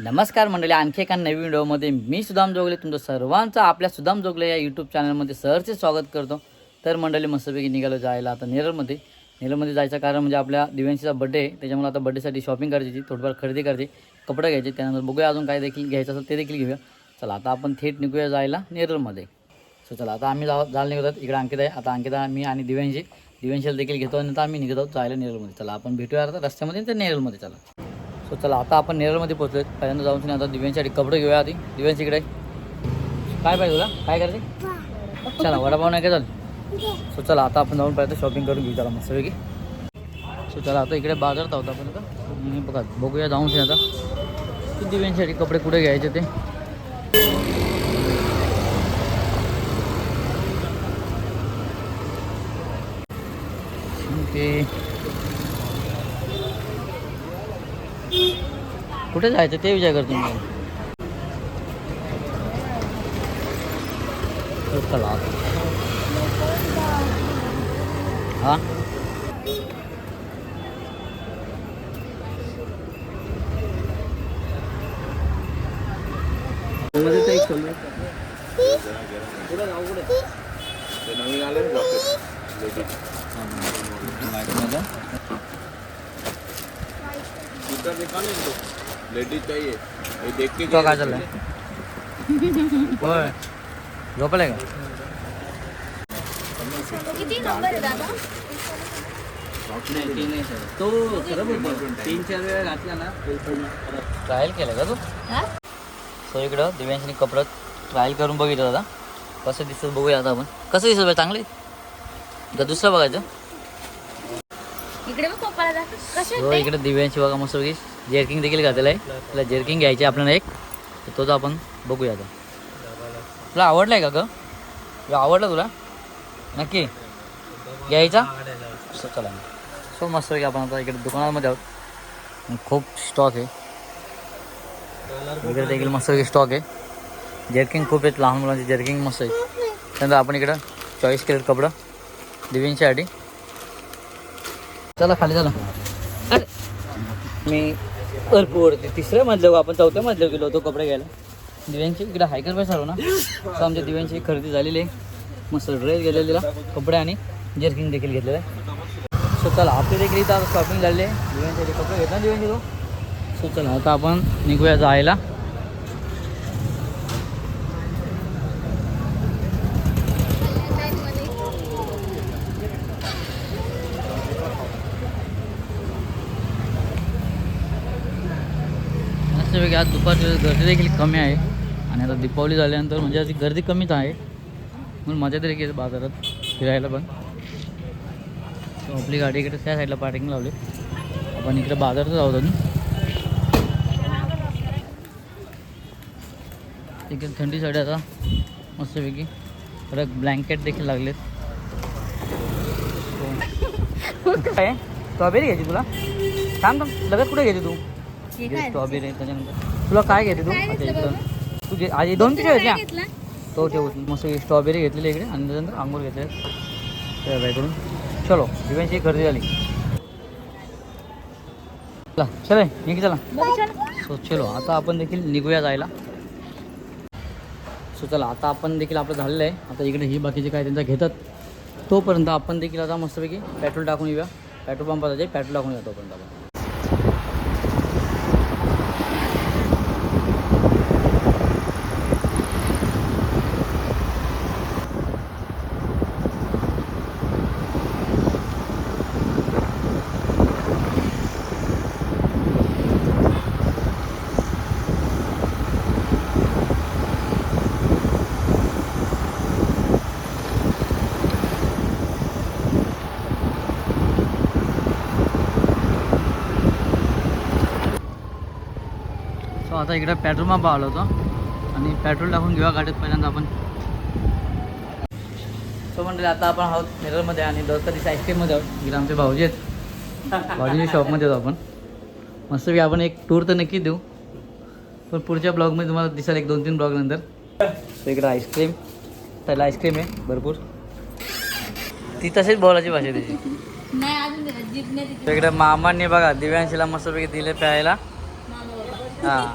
नमस्कार मंडळी आणखी एका नवीन व्हिडिओमध्ये मी सुदाम जोगले तुमचं सर्वांचं आपल्या सुदाम जोगले या यूट्यूब चॅनलमध्ये सहरचे स्वागत करतो. तर मंडळी मस्तपैकी निघालो जायला आता नेरळमध्ये. नेरळमध्ये जायचं कारण म्हणजे आपल्या दिव्यांशीचा बड्डे आहे त्याच्यामुळे आता बड्डेसाठी शॉपिंग करायची थोडीफार खरेदी करायची कपडे घ्यायचे त्यानंतर बघूया अजून काय देखील घ्यायचं असेल ते देखील घेऊया. चला आता आपण थेट निघूया जायला नेरळमध्ये. सो चला आता आम्ही जा जायला निघतात इकडे अंकित आहे. आता अंकिता मी आणि दिव्यांशी दिव्यांशीला देखील घेतो आणि आता आम्ही निघत आहोत जायला नेरळमध्ये. चला आपण भेटूया आता रस्त्यामध्ये तर नेरळमध्ये. चला. सो चला आता आपण नेरळमध्ये पोहोचलो पहिल्यांदा जाऊन तुम्ही आता दिव्यांसाठी कपडे घेऊया आधी. दिव्यांशी इकडे. काय पाहिजे तुला? काय करायचे चला वडापाव नाही काय चाल? सो चला आता आपण जाऊन पाहिजे शॉपिंग करून घेऊ चला मस्तपैकी. सो चला आता इकडे बाजारात आहोत आपण आता. मी बघा बघूया जाऊन तुम्ही आता. की दिव्यांसाठी कपडे कुठे घ्यायचे ते? ओके कुठे जायचं ते विचार करतो मी. चला. हा? नवीन आले लेडीज़ तो चाहिए। ये देख के तो काय चाललंय होय झोपलाय का किती नंबर आहे दादा? तो तीन चार वेळा घातला ना। ट्रायल केलं का तू? हा? सो इकडं दिव्यांशी कपडं ट्रायल करून बघितलं दादा। कसं दिसतं बघूया आता आपण कसं दिसत चांगले? का दुसरं बघायचं। इकडे मग पप्पाला दाखव कसे हो इकडे दिव्यांशी बघा मस्त बघी जर्किंग देखील घातलेलं आहे. तुला जर्किंग घ्यायची आपल्याला एक. तर तोच आपण बघूया आता. तुला आवडला आहे का ग? आवडला तुला? नक्की. घ्यायचा? चला सो मस्त की आपण आता इकडे दुकानामध्ये आहोत. खूप स्टॉक आहे. इकडे देखील मस्त स्टॉक आहे. जर्किंग खूप आहेत लहान मुलांची जर्किंग मस्त आहे. त्यानंतर आपण इकडं चॉईस केलेत कपडं. दिव्यांसाठी चला खाली चला. अरे. मी भरपूर ते तिसऱ्या मजल्यावर आपण चौथ्या मजल्यावर गेलो होतो कपडे घ्यायला. दिव्यांची इकडे हायकर पैसा आलो ना. तर आमच्या दिव्यांची खरेदी झालेली आहे. मस्त ड्रेस घेतलेला कपडे आणि जर्किंग देखील घेतलेलं आहे. सो चला आपली देखील इथं शॉपिंग झालेली आहे. दिव्यांचे कपडे घेतला दिव्यांची तो. सो चला आता आपण निघूया जायला. मस्तपैकी आज दुपारची गर्दी देखील कमी आहे. आणि आता दीपावली झाल्यानंतर म्हणजे आधी गर्दी कमीच आहे. म्हणून मजा तरी येते बाजारात फिरायला पण. आपली गाडी इकडे त्या साईडला पार्किंग लावली. आपण इकडे बाजारातच आहोत तिकडे इकडे थंडीसाठी आता मस्तपैकी. परत ब्लँकेट देखील लागलेत. हो. काय? स्ट्रॉबेरी घ्यायची तुला? थांब थांब. लगेच कुठे घ्यायची तू? स्ट्रॉबेरी त्याच्यानंतर. तुला काय घेते तू? अच्छा तू आधी दोन काय घेतल्या घेतला? तो ठेवू. मस्त स्ट्रॉबेरी घेतलेली इकडे आणि त्याच्यानंतर अंगूर घेतले त्या बाईकडून. चलो दिव्यांची खरेदी झाली. चला चले निघ चल. सो चलो. आता आपण देखील निघूया जायला. सो चला आता आपण देखील आपलं झालेलं आहे. आता इकडे ही बाकीचे काय त्यांचा घेतात. तोपर्यंत आपण देखील आता मस्तपैकी पेट्रोल टाकून येऊया. पेट्रोल पंपात जाईल पेट्रोल टाकून येऊ तोपर्यंत आपण. आता इकडे पेट्रोल पंप आलो होतो. आणि पेट्रोल टाकून घेऊया गाडीत पहिल्यांदा आपण. सो म्हणजे आता आपण आहोत नेरळमध्ये आणि दसऱ्या दिवशी आईस्क्रीममध्ये आहोत. इकडे आमचे भाऊजी आहेत. भाऊजीच्या शॉपमध्ये आहोत आपण. मस्तपैकी आपण एक टूर तर नक्की देऊ. पण पुढच्या ब्लॉगमध्ये तुम्हाला दिसेल एक दोन तीन ब्लॉग नंतर. इकडे आईस्क्रीम त्याला आईस्क्रीम आहे भरपूर. ती तशीच बोलायची भाषा त्याची. इकडे मामांनी बघा दिव्यांशीला मस्तपैकी दिले प्यायला. हां.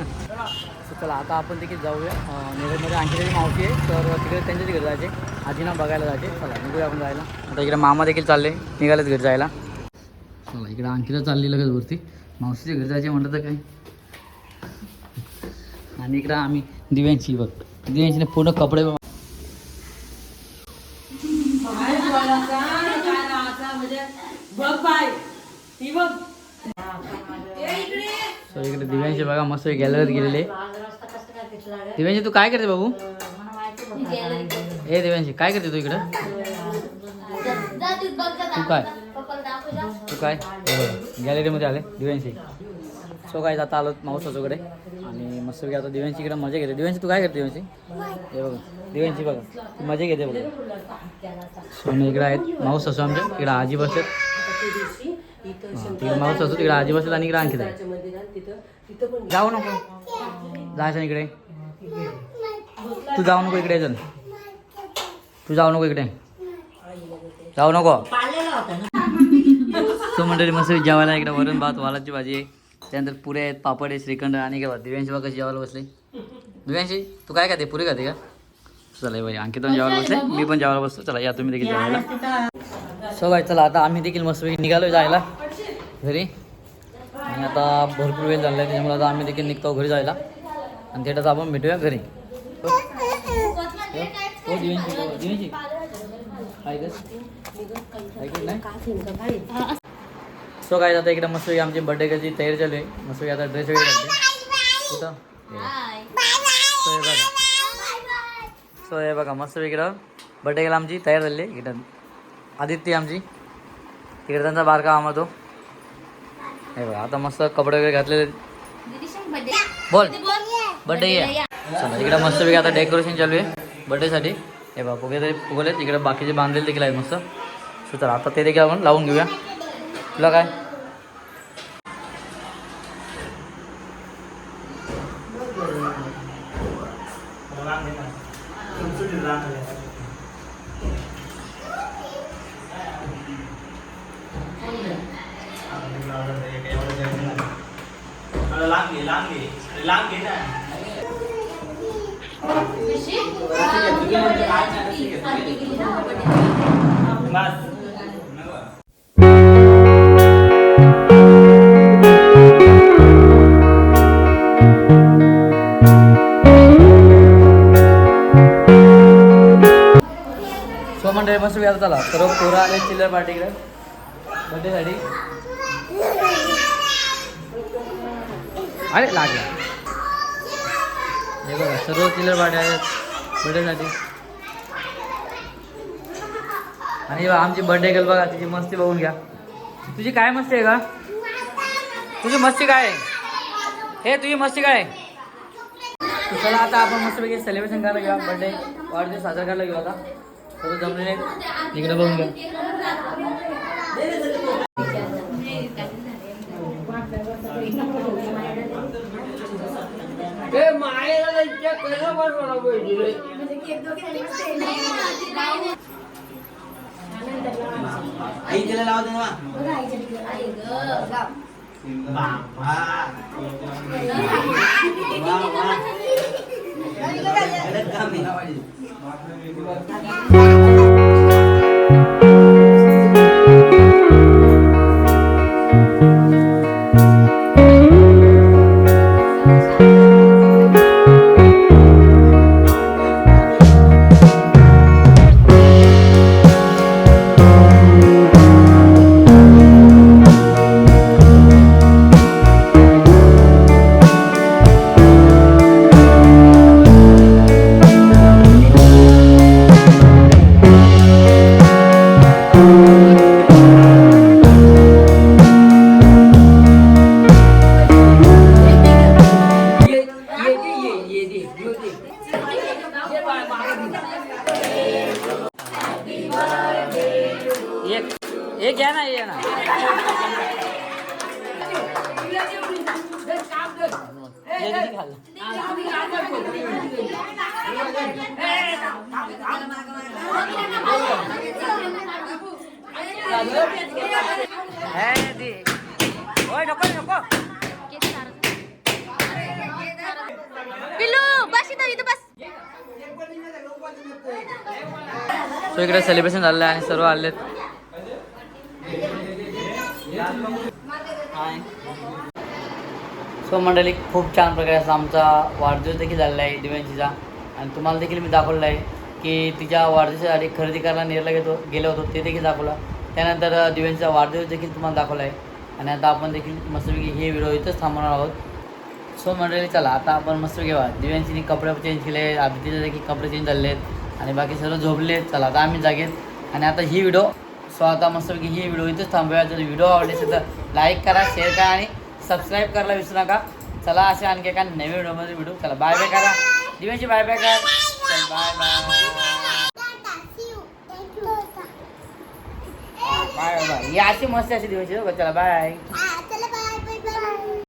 चला आता आपण देखील जाऊया. अं, आणखी तरी मावशी आहे तर तिकडे त्यांच्याच तिकडे जायचे. आजीना बघायला जायचे. चला निघूया आपण जायला. आता इकडे मामा देखील चालले निघालेच घरी जायला. चला इकडे आणखीला चालली लगेच वरती. मावशीच्या घरी जायचे म्हटलं तर काय? आणि इकडं आम्ही दिव्यांची बघ. दिव्यांची पूर्ण कपडे सो इकडे दिव्यांशी बघा मस्त गॅलरीत गेलेले. दिव्यांशी तू काय करते बाबू? ए दिव्यांशी काय करते तू इकडं? तू काय? तू काय? गॅलरीमध्ये आले दिव्यांशी. सो काय आता आलो माऊस आणि मस्त आता दिव्यांशी इकडे मजा घेते. दिव्यांशी तू काय करते दिव्यांशी? हे बघा दिव्यांशी बघा तू मजा घेते बघा. सो मी इकडे आहेत माऊस असो आमच्या इकडे आजी बसत तिकडे माऊस असो तिकडे आजी बसत आणि इकडे आणखी आहे जाऊ नको. जायचं इकडे. तू जाऊ नको इकडे चल. तू जाऊ नको इकडे. जाऊ नको. तो मंडळी मस्त जेवायला इकडे वरण भात वालाची भाजी आहे. त्यानंतर पुरे आहेत पापड आहे श्रीखंड आणि काय दिव्यांशी बघा कशी जेवायला बसले? दिव्यांशी तू काय खाते? पुरी खाते का? चला बाई आणखी पण जेवायला बसले. मी पण जेवायला बसतो. चला या तुम्ही देखील जेवायला. सो भाई चला आता आम्ही देखील मस्त निघालो जायला. घरी. आणि आता भरपूर वेळ झाला आहे त्याच्यामुळे आता आम्ही देखील निघतो घरी जायला. आणि थिएटर आपण भेटूया घरी. हो, सो काय आता इकडे मस्त आमची बर्थडे कशी तयारी चालू आहे. मस्त आता ड्रेस वगैरे कुठं? सो हे बघा. सो हे बघा मस्त इकडं बर्थडे गेला आमची तयार झाली आहे. इकडं आदित्य आमची. तिकडे त्यांचा बारका आम्हा तो. हे बघा आता मस्त कपडे वगैरे घातलेले. बोल. बर्थडे आहे. चला इकडे मस्त आता डेकोरेशन चालू आहे बर्थडेसाठी हे बघा फुगे तरी फुगवलेत इकडे बाकीचे बांधलेले देखील आहेत मस्त. सो चला आता ते देखील आपण लावून घेऊया. तुला काय? बस. सो मंडळी मस्त व्याज झाला. तर पोरं आले चिल्लर पार्टीकडे बर्थडेसाठी अरे लागला. हे बघा सर्व किलर भाड्या आहेत. बर्थडेसाठी आणि आमची बर्थडे गेल बघा तिची मस्ती बघून घ्या. तुझी काय मस्ती आहे का? तुझी मस्ती काय आहे? हे तुझी मस्ती काय आहे? चला आता आपण मस्तपैकी सेलिब्रेशन करायला घेऊया बर्थडे वाढदिवस साजरा करायला घेऊ आता. सर्व जमलेले इकडे बघून घ्या. आई तिला लाव दे बाबा. हे घ्या ना ये ना. ओय पिल्लू बस इकडे सेलिब्रेशन झालं आहे आणि सर्व आलेत. सो मंडळी खूप छान प्रकारे असा आमचा वाढदिवस देखील झालेला आहे दिव्यांशीचा. आणि तुम्हाला देखील मी दाखवलेला आहे की तिच्या वाढदिवसासाठी खरेदी करायला नेरला घेतो गेलो होतो ते देखील दाखवलं. त्यानंतर दिव्यांचा वाढदिवस देखील तुम्हाला दाखवला आहे. आणि आता आपण देखील मस्तपैकी हे व्हिडिओ इथंच थांबवणार आहोत. सो मंडळी चला आता आपण मस्त घेऊया दिव्यांशीने कपडे चेंज केले आदितीचे देखील कपडे चेंज झाले आहेत. आणि बाकी सर्व झोपले आहेत. चला आता आम्ही जागेत. आणि आता ही व्हिडिओ सो आता मस्तपैकी ही व्हिडिओ इथंच थांबूया. जर व्हिडिओ आवडले असेल तर लाईक करा शेअर करा आणि सबस्क्राईब करायला विसरू नका. चला असे आणखी एका नवीन व्हिडिओमध्ये व्हिडिओ चला बाय बाय करा. दिव्यांशी बाय बाय करा. चल बाय बाय बाय बाय ही अशी मस्ती अशी दिवशी चला बाय